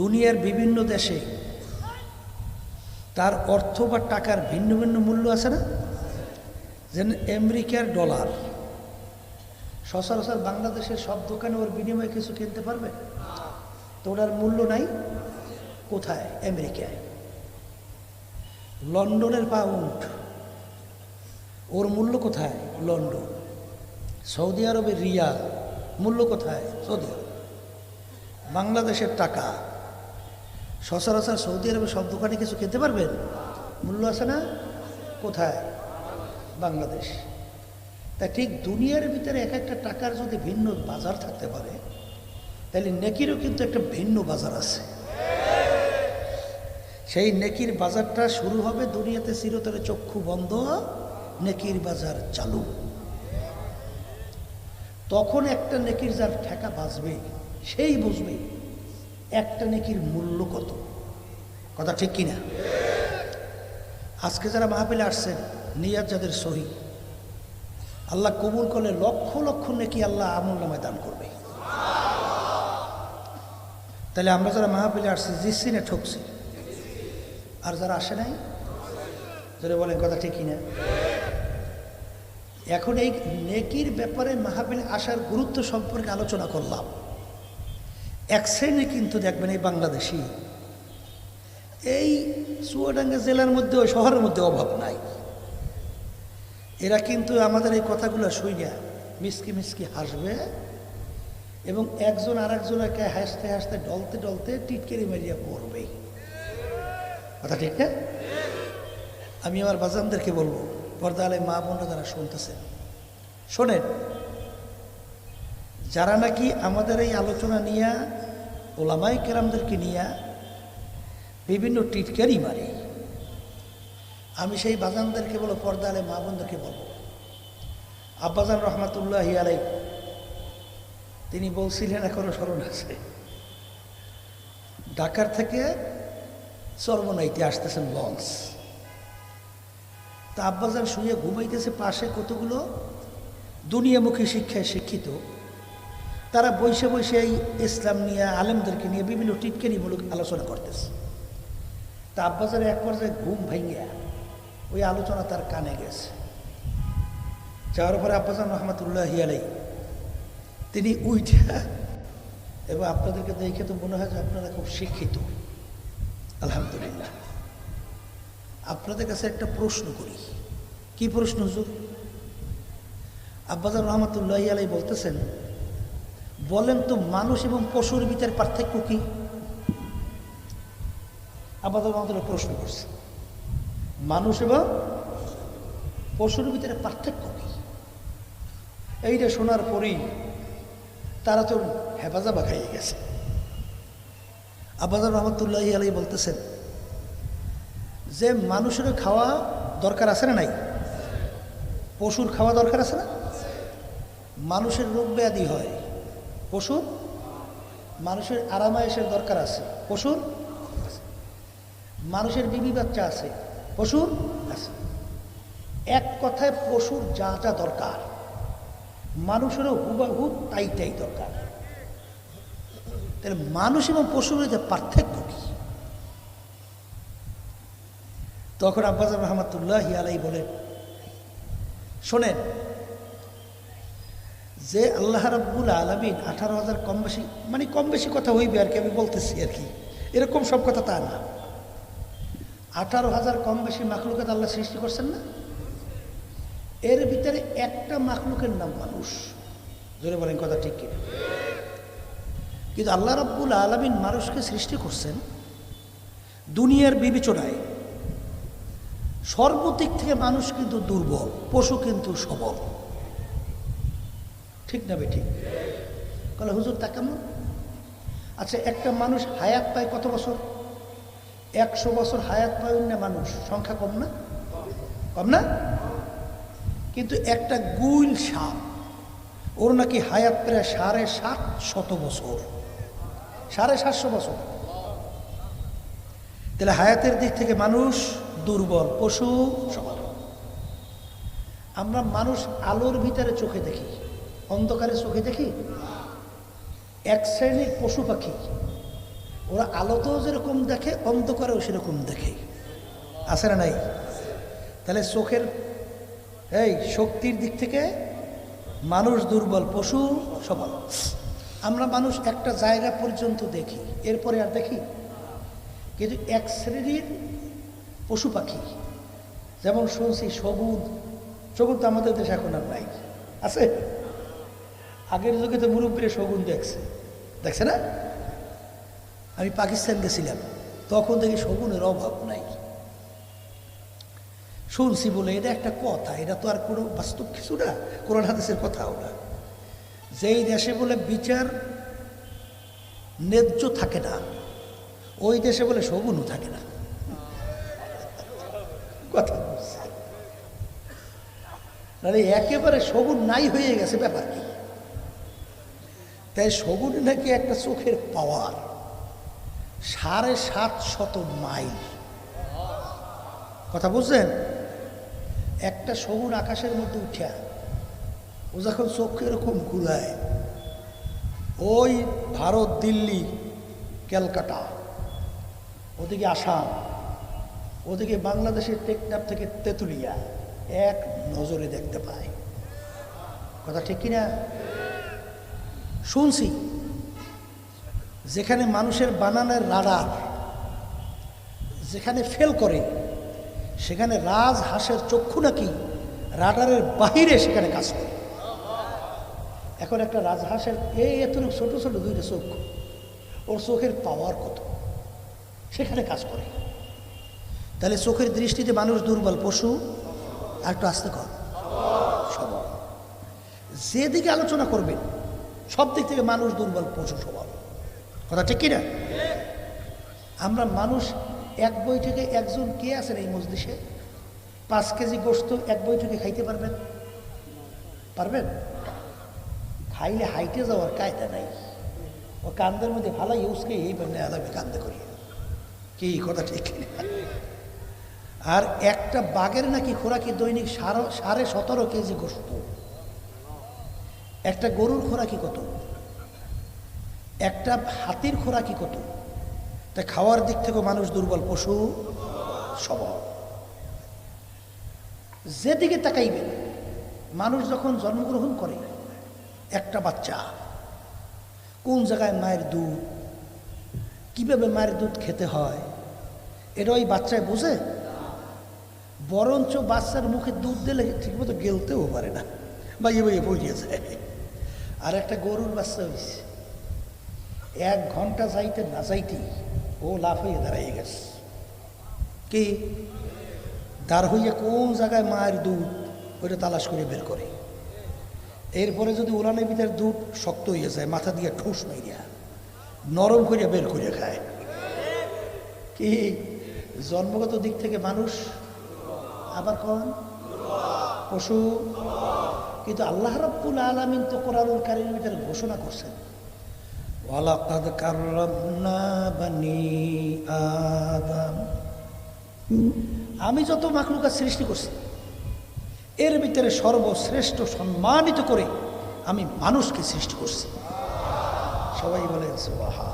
দুনিয়ার বিভিন্ন দেশে তার অর্থ বা টাকার ভিন্ন ভিন্ন মূল্য আছে না? যেন আমেরিকার ডলার। সচরাচর বাংলাদেশের সব দোকানে ওর বিনিময়ে কিছু কিনতে পারবে? তো ওটার মূল্য নাই। কোথায়? আমেরিকায়। লন্ডনের পাউন্ড। ওর মূল্য কোথায়? লন্ডন। সৌদি আরবের রিয়াল। মূল্য কোথায়? Saudi Arab. বাংলাদেশের টাকা। সচরাচর সৌদি আরবে সব দোকানে কিছু খেতে পারবেন? মূল্য আছে না? কোথায়? বাংলাদেশ। তা ঠিক দুনিয়ার ভিতরে এক একটা টাকার যদি ভিন্ন বাজার থাকতে পারে, তাহলে নেকিরও কিন্তু একটা ভিন্ন বাজার আছে। সেই নেকির বাজারটা শুরু হবে দুনিয়াতে চিরতরে চক্ষু বন্ধ, নেকির বাজার চালু। তখন একটা নেকির যার ঠেকা বাজবে সেই বুঝবে একটা নেকির মূল্য কত? কথা ঠিক কিনা? আজকে যারা মাহফিলে আসছেন, নিয়াত যাদের সহি, আল্লাহ কবুল করলে লক্ষ লক্ষ নেকি আল্লাহ আমল নামায় দান করবে। তাহলে আমরা যারা মাহফিলে আসছি জিসি না ঠকছি। আর যারা আসে নাই যারা বলেন কথা ঠিক কিনা? এখন এই নেকির ব্যাপারে মাহফিলে আসার গুরুত্ব সম্পর্কে আলোচনা করলাম। এক শ্রেণি কিন্তু দেখবেন এই বাংলাদেশি। এই চুয়াডাঙ্গা জেলার মধ্যে শহরের মধ্যে অভাব নাই। এরা কিন্তু আমাদের এই কথাগুলো শুইয়া মিসকি মিসকি হাসবে এবং একজন আর একজনকে হাসতে হাসতে, ডলতে ডলতে টিটকেরি মারিয়া পড়বে কথা ঠিক না? আমি আমার বাজানদেরকে বলব পর্দা আলাই মা বোনরা যারা শুনতেছেন, শোনেন যারা নাকি আমাদের এই আলোচনা নিয়ে ওলামাই কেরামদেরকে নিয়ে বিভিন্ন টিটকারি মারে। আমি সেই বাজানদেরকে বলো পর্দা আলে মা বোনদেরকে বলব। আব্বাজান রহমাতুল্লাহ আলাই তিনি বলছিলেন, এখনও স্মরণ আছে, ঢাকার থেকে চর্মনাইতে আসতেছেন লঞ্চ। তা আব্বাজান শুয়ে ঘুমাইতেছে, পাশে কতগুলো দুনিয়ামুখী শিক্ষায় শিক্ষিত। তারা বসে বসে এই ইসলাম নিয়ে আলেমদেরকে নিয়ে বিভিন্ন টিটকারিমূলক আলোচনা করতেছে। তা আব্বাজার এক পর্যায়ে ঘুম ভাঙিয়া ওই আলোচনা তার কানে গেছে। যাওয়ার পরে আব্বাজান রহমতুল্লাহ আলাই তিনি উইঠা এবং আপনাদেরকে দেখে তো মনে হয় যে আপনারা খুব শিক্ষিত। আলহামদুলিল্লাহ। আপনাদের কাছে একটা প্রশ্ন করি। কি প্রশ্ন, হুজুর? আব্বাজান রহমতুল্লাহ আলাই বলতেছেন বলেন তো মানুষ এবং পশুর ভিতরে পার্থক্য কি? আব্বাজান রহমতুল্লাহ প্রশ্ন করছে। মানুষ এবং পশুর ভিতরে পার্থক্য কি? এইটা শোনার পরেই তারা তো হেফাজাবা খাইয়ে গেছে। আব্বাজান রহমতুল্লাহ আলাই বলতেছেন, যে মানুষেরও খাওয়া দরকার আছে না নাই? পশুর খাওয়া দরকার আছে না? মানুষের রোগ ব্যাধি হয়। পশুর মানুষের আরামায়েশের দরকার আছে। পশুর মানুষের বিবি বাচ্চা আছে। পশুর আছে। এক কথায় পশুর যা যা দরকার, মানুষেরও হুবাহু তাই তাই দরকার। তাহলে মানুষ এবং পশুর যে পার্থক্য কি? তখন আব্বাস রহমতুল্লাহ আলাই বলেন, শোনেন যে আল্লাহ রাব্বুল আলমিন আঠারো হাজার কম বেশি মানে কম বেশি কথা হইবে আর কি, আমি বলতেছি আর কি। এরকম সব কথা তা না। আঠারো হাজার কম বেশি মাখলুকাত আল্লাহ সৃষ্টি করছেন না? এর ভিতরে একটা মাখলুকের নাম মানুষ। জোরে বলেন কথা ঠিক কিনা? কিন্তু আল্লাহ রাব্বুল আলমিন মানুষকে সৃষ্টি করছেন দুনিয়ার বিবেচনায়। সর্বদিক থেকে মানুষ কিন্তু দুর্বল, পশু কিন্তু সবল। ঠিক না ঠিক কলে হুজুর তা কেমন? আচ্ছা একটা মানুষ হায়াত পায় কত বছর? একশো বছর হায়াত পায় না মানুষ, সংখ্যা কম না? কম না? কিন্তু একটা গুইল সাপ, ওর নাকি হায়াত প্রায় সাড়ে সাত শত বছর। সাড়ে সাতশো বছর। তাহলে হায়াতের দিক থেকে মানুষ দুর্বল, পশু সবল আমরা মানুষ আলোর ভিতরে চোখে দেখি। অন্ধকারে চোখে দেখি? এক শ্রেণির পশু পাখি। ওরা আলোতেও যেরকম দেখে, অন্ধকারেও সেরকম দেখে। আছে না নাই? তাহলে চোখের, এই শক্তির দিক থেকে মানুষ দুর্বল, পশু সবল। আমরা মানুষ একটা জায়গা পর্যন্ত দেখি, এরপরে আর দেখি। কিন্তু এক শ্রেণির পশু পাখি, যেমন শুনছি সবুজ সবুজ তো আমাদের দেশে এখন আর নাই। আছে? আগের যুগে তো মুরব্বীরা শগুন দেখছে। দেখছে না? আমি পাকিস্তান গেছিলাম। তখন দেখি শগুনের অভাব নাই। শুনছি বলে, এটা একটা কথা, এটা তো আর কোনো বাস্তব কিছু না, কোরআন হাদিসের কথাও না। যেই দেশে বলে বিচার ন্যায্য থাকে না, ওই দেশে বলে শগুনও থাকে না। কথা বলছি। একেবারে শগুন নাই হয়ে গেছে ব্যাপার কি? তাই শগুন নাকি একটা চোখের পাওয়ার, সাড়ে সাত শত মাইল। কথা বুঝছেন একটা শগুন আকাশের মধ্যে উঠা ও যখন চোখ এরকম ঘুরায়, ওই ভারত, দিল্লি, ক্যালকাটা, ওদিকে আসাম, ওদিকে বাংলাদেশের টেকনাফ থেকে তেঁতুলিয়া এক নজরে দেখতে পায়। কথা ঠিক কিনা? শুনছি। যেখানে মানুষের বানানের রাডার, যেখানে ফেল করে, সেখানে রাজ হাঁসের চক্ষু নাকি রাডারের বাহিরে সেখানে কাজ করে। এখন একটা রাজহাঁসের এই এত ছোট ছোট দুইটা চোখ, ওর চোখের পাওয়ার কত? সেখানে কাজ করে। তাহলে চোখের দৃষ্টিতে মানুষ দুর্বল পশু, আর একটু আসতে কর। সব যেদিকে আলোচনা করবেন সব দিক থেকে মানুষ দুর্বল, পশু সবল কথা ঠিক কিনা? আমরা মানুষ, এক বৈঠকে একজন কে আছেন এই মসজিষে পাঁচ কেজি গোস্ত এক বৈঠকে খাইতে পারবেন? পারবেন? খাইলে হাইটে যাওয়ার কায়দা নাই। ও কান্দের মধ্যে ভালো ইউজকে এই বান্নে আলামে কান্দে করি। কি কথা ঠিক আর একটা বাঘের নাকি খোরাকি দৈনিক সাড়ে সতেরো কেজি গোস্ত। একটা গরুর খোরাকি কত? একটা হাতির খোরাকি কত? তা খাওয়ার দিক থেকেও মানুষ দুর্বল, পশু সবল। যেদিকে তাকাইবেন, মানুষ যখন জন্মগ্রহণ করে, একটা বাচ্চা কোন জায়গায় মায়ের দুধ, কীভাবে মায়ের দুধ খেতে হয়, এটা ওই বাচ্চায় বোঝে? বরঞ্চ বাচ্চার মুখে দুধ দিলে ঠিকমতো গেলতেও পারে না, বাইয়ে বাইয়ে পড়িয়ে যায় আর একটা গরুর বাচ্চা হয়েছে এক ঘণ্টা যাইতে না যাইতেই ও লাফ হয়ে দাঁড়াইয়ে গেছে। কি? দাঁড় হইয়া কোন জায়গায় মায়ের দুধ, ওইটা তালাশ করে বের করে। এরপরে যদি উড়ানের ভিতরে দুধ শক্ত হয়ে যায়, মাথা দিয়ে ঠোস মাইয়া নরম করিয়া বের করে খায়। কি? জন্মগত দিক থেকে মানুষ আবার কন? পশু? কিন্তু আল্লাহ রব্বুল আলমিন তো কোরআনুল কারিমের ভিতরে ঘোষণা করছেন, ওয়ালাকাদ কাররামনা আদম। আমি যত মাকলুকা সৃষ্টি করছি, এর ভিতরে সর্বশ্রেষ্ঠ সম্মানিত করে আমি মানুষকে সৃষ্টি করছি। সবাই বলেন সুবাহা